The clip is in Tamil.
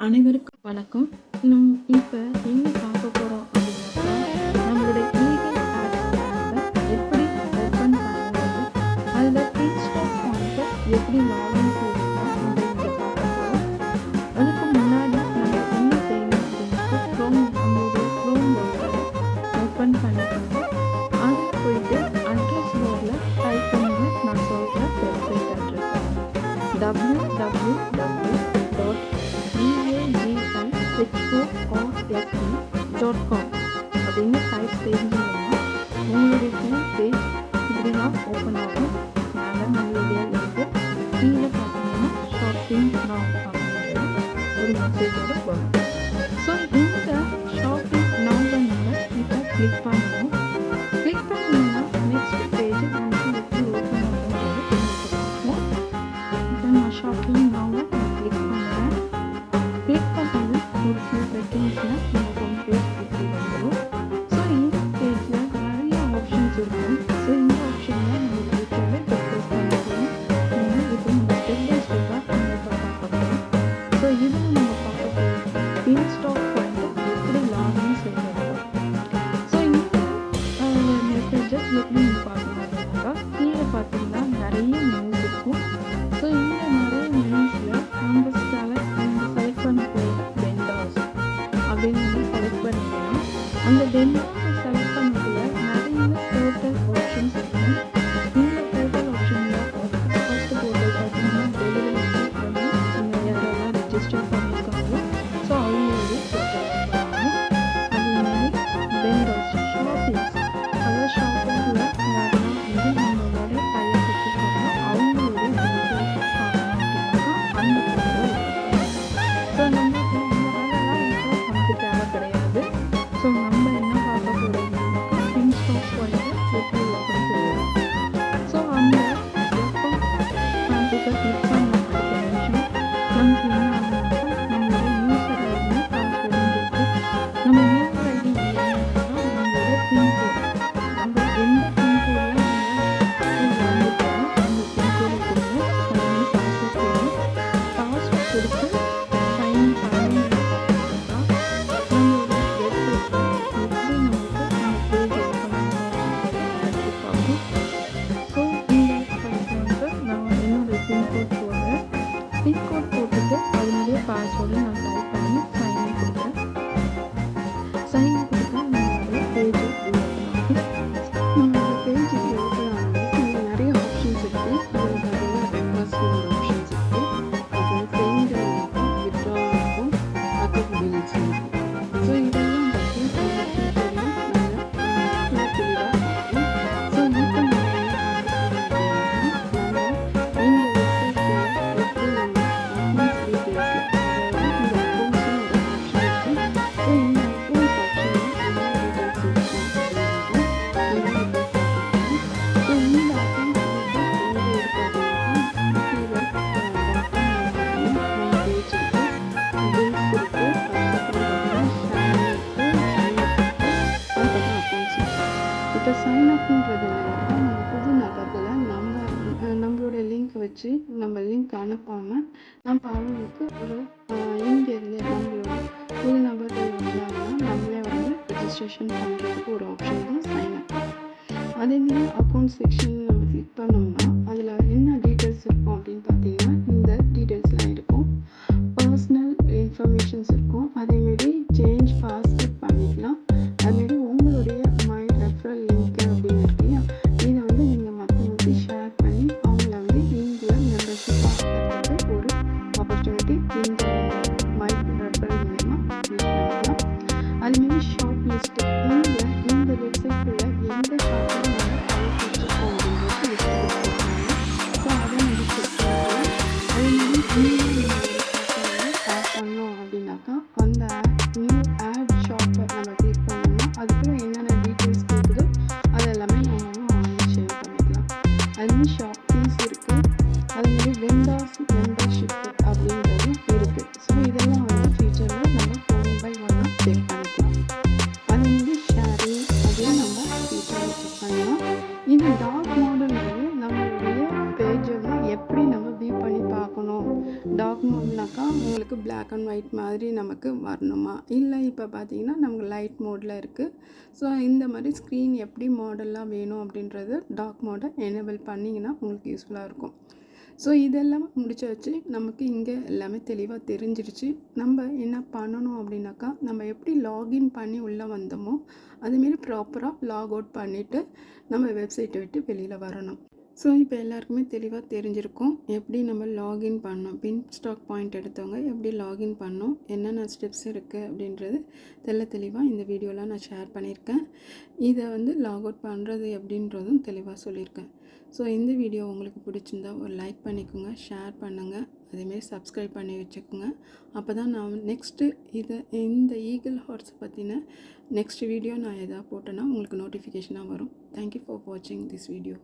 அனைவருக்கும் வணக்கம். நம் இப்போ என்ன பார்க்க போகிறோம் அப்படின்னா நம்மளுடைய ஈகல் எப்படி ஓப்பன் பண்ணுறது அதில் பின்ஸ்டாக் எப்படி லாகின் டாட் காம் அப்படின்னு டைப் செஞ்சீங்கன்னா உங்களுடைய பேஜ் இப்படி தான் ஓப்பன் ஆகும். மேலே நம்மளுடைய லிங்க்கு கீழே பார்த்தீங்கன்னா ஷாப்பிங் நான் ஒரு மெசேஜோட வரும் ஸோ இந்த ஷாப்பிங் நான் பண்ண இதை கிளிக் பண்ணணும். கிளிக் பண்ணிங்கன்னா நெக்ஸ்ட் பேஜ் நமக்கு எப்படி ஓப்பன் ஆகும் இப்போ நான் ஷாப்பிங் நான் கிளிக் பண்ணுறேன் கிளிக் பண்ணுறது ஒரு சில செகண்ட்ஸில் எல்லாத்துலேயுமே நீங்கள் பார்க்கணும்னாக்கா கீழே பார்த்தீங்கன்னா நிறைய மெனூஸ் இருக்கும். ஸோ இந்த நிறைய மெனூஸில் நம்ம செலக்ட் நீங்கள் செலக்ட் பண்ண போகிற டென் அப்படின்னு வந்து செலக்ட் பண்ணிக்கலாம் அந்த டென் பின்கோட் போட்டுட்டு அதனுடைய பாஸ்வேர்டு வச்சு நம்ம லிங்க் அனுப்பாமல் நம்ம அவங்களுக்கு ஒரு இங்கேருந்து நம்மளோட புது நபர்கள் வந்தாங்கன்னா நம்மளே வந்து ரெஜிஸ்ட்ரேஷன் பண்ணுறதுக்கு ஒரு ஆப்ஷன் தான் சைன் அப் அதே மாதிரி அக்கௌண்ட் செக்ஷன் நம்ம கிளிக் பண்ணோம்னா ஷார்ட் லிஸ்ட்டு நீங்கள் இந்த வெப்சைட்டுக்குள்ளே எந்த ஷாப்பிங் நம்ம ஸோ அதை நம்ம அப்படின்னாக்கா அந்த நியூ ஆட் ஷாப்பை நம்ம கிளிக் என்னென்ன டீட்டெயில்ஸ் கொடுக்குதோ அது எல்லாமே பண்ணிக்கலாம் அது ஷாப் பிளாக் அண்ட் ஒயிட் மாதிரி நமக்கு வரணுமா? இல்லை இப்போ பார்த்தீங்கன்னா நமக்கு லைட் மோடில் இருக்குது ஸோ இந்த மாதிரி ஸ்க்ரீன் எப்படி மாடல்லாம் வேணும் அப்படின்றது டார்க் மோடை எனேபிள் பண்ணிங்கன்னா உங்களுக்கு யூஸ்ஃபுல்லாக இருக்கும். ஸோ இதெல்லாம் முடிச்சு வச்சு நமக்கு இங்கே எல்லாமே தெளிவாக தெரிஞ்சிருச்சு. நம்ம என்ன பண்ணணும் அப்படின்னாக்கா நம்ம எப்படி லாகின் பண்ணி உள்ளே வந்தோமோ அதுமாரி ப்ராப்பராக லாக் அவுட் பண்ணிவிட்டு நம்ம வெப்சைட்டை விட்டு வெளியில் வரணும். ஸோ இப்போ எல்லாருக்குமே தெளிவாக தெரிஞ்சிருக்கும் எப்படி நம்ம லாகின் பண்ணோம். பின் ஸ்டாக் பாயிண்ட் எடுத்தவங்க எப்படி லாகின் பண்ணோம். என்னென்ன ஸ்டெப்ஸ் இருக்குது அப்படின்றது தெல்ல தெளிவாக இந்த வீடியோவில் நான் ஷேர் பண்ணியிருக்கேன். இதை வந்து லாக் அவுட் பண்ணுறது எப்படின்றதும் தெளிவாக சொல்லியிருக்கேன். ஸோ இந்த வீடியோ உங்களுக்கு பிடிச்சிருந்தா ஒரு லைக் பண்ணிக்கோங்க ஷேர் பண்ணுங்கள் அதேமாரி சப்ஸ்கிரைப் பண்ணி வச்சுக்கோங்க. அப்போ தான் நான் நெக்ஸ்ட்டு இதை இந்த ஈகிள் ஹார்ட்ஸ் பற்றின நெக்ஸ்ட் வீடியோ நான் எதாவது போட்டேன்னா உங்களுக்கு நோட்டிஃபிகேஷனாக வரும். தேங்க்யூ ஃபார் வாட்சிங் திஸ் வீடியோ